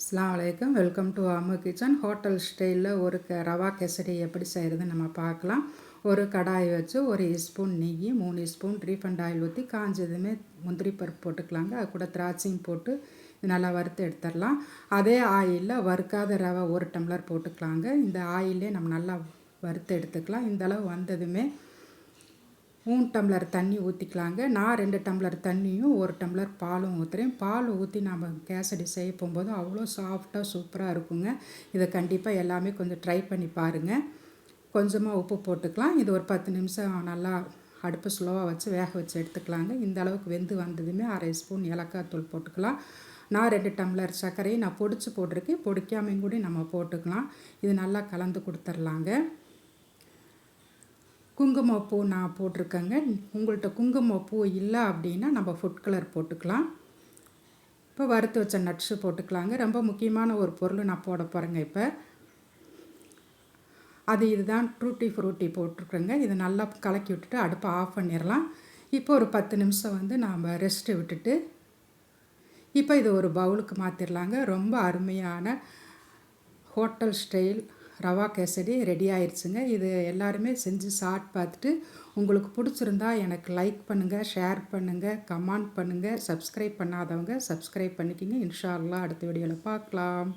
அஸ்லாம் வலைக்கம் welcome to Ammu kitchen. Hotel ஸ்டைலில் ஒரு க ரவா கேசரி எப்படி செய்கிறதுன்னு நம்ம பார்க்கலாம். ஒரு கடாய் வச்சு ஒரு ஸ்பூன் நெய் மூணு ஸ்பூன் ரீஃபண்ட் ஆயில் ஊற்றி காஞ்சதுமே முந்திரி பருப்பு போட்டுக்கலாங்க. அது கூட திராட்சையும் போட்டு நல்லா வறுத்து எடுத்துடலாம். அதே ஆயிலில் வறுக்காத ரவை ஒரு டம்ளர் போட்டுக்கலாங்க. இந்த ஆயிலே நம்ம நல்லா வறுத்து எடுத்துக்கலாம். இந்தளவு வந்ததுமே மூணு டம்ளர் தண்ணி ஊற்றிக்கலாங்க நான் ரெண்டு டம்ளர் தண்ணியும் ஒரு டம்ளர் பாலும் ஊற்றுறேன் பால் ஊற்றி நம்ம கேசடி செய்ய போகும்போது அவ்வளோ சாஃப்டாக சூப்பராக இருக்குங்க. இதை கண்டிப்பாக எல்லாமே கொஞ்சம் ட்ரை பண்ணி பாருங்கள் கொஞ்சமாக உப்பு போட்டுக்கலாம். இது ஒரு பத்து நிமிஷம் நல்லா அடுப்பு ஸ்லோவாக வச்சு வேக வச்சு எடுத்துக்கலாங்க. இந்த அளவுக்கு வெந்து வந்ததுமே அரை ஸ்பூன் ஏலக்காய் தூள் போட்டுக்கலாம். நான் ரெண்டு டம்ளர் சர்க்கரையை நான் பொடிச்சு போட்டிருக்கேன். பொடிக்காமையும் கூட நம்ம போட்டுக்கலாம். இது நல்லா கலந்து கொடுத்துர்லாங்க. குங்குமப்பூ நான் போட்டிருக்கேங்க. உங்கள்கிட்ட குங்குமப்பூ இல்லை அப்படின்னா நம்ம ஃபுட் கலர் போட்டுக்கலாம். இப்போ வறுத்து வச்ச நட்ஸு போட்டுக்கலாங்க. ரொம்ப முக்கியமான ஒரு பொருள் நான் போட போகிறேங்க இப்போ. அது இதுதான் ட்ரூட்டி ஃப்ரூட்டி போட்டிருக்கேங்க. இதை நல்லா கலக்கி விட்டுட்டு அடுப்பை ஆஃப் பண்ணிடலாம். இப்போ ஒரு பத்து நிமிஷம் வந்து நாம் ரெஸ்ட்டு விட்டுட்டு இப்போ இது ஒரு பவுலுக்கு மாற்றிடலாங்க ரொம்ப அருமையான hotel style rava kesari ready ஆயிடுச்சுங்க இது எல்லாருமே செஞ்சு சாப்பிட்டு பார்த்துட்டு உங்களுக்கு பிடிச்சிருந்தா எனக்கு லைக் பண்ணுங்கள் ஷேர் பண்ணுங்கள் கமெண்ட் பண்ணுங்கள் சப்ஸ்கிரைப் பண்ணாதவங்க சப்ஸ்கிரைப் பண்ணிக்கிங்க. இன்ஷா அல்லா அடுத்த வீடியோவில் பார்க்கலாம்.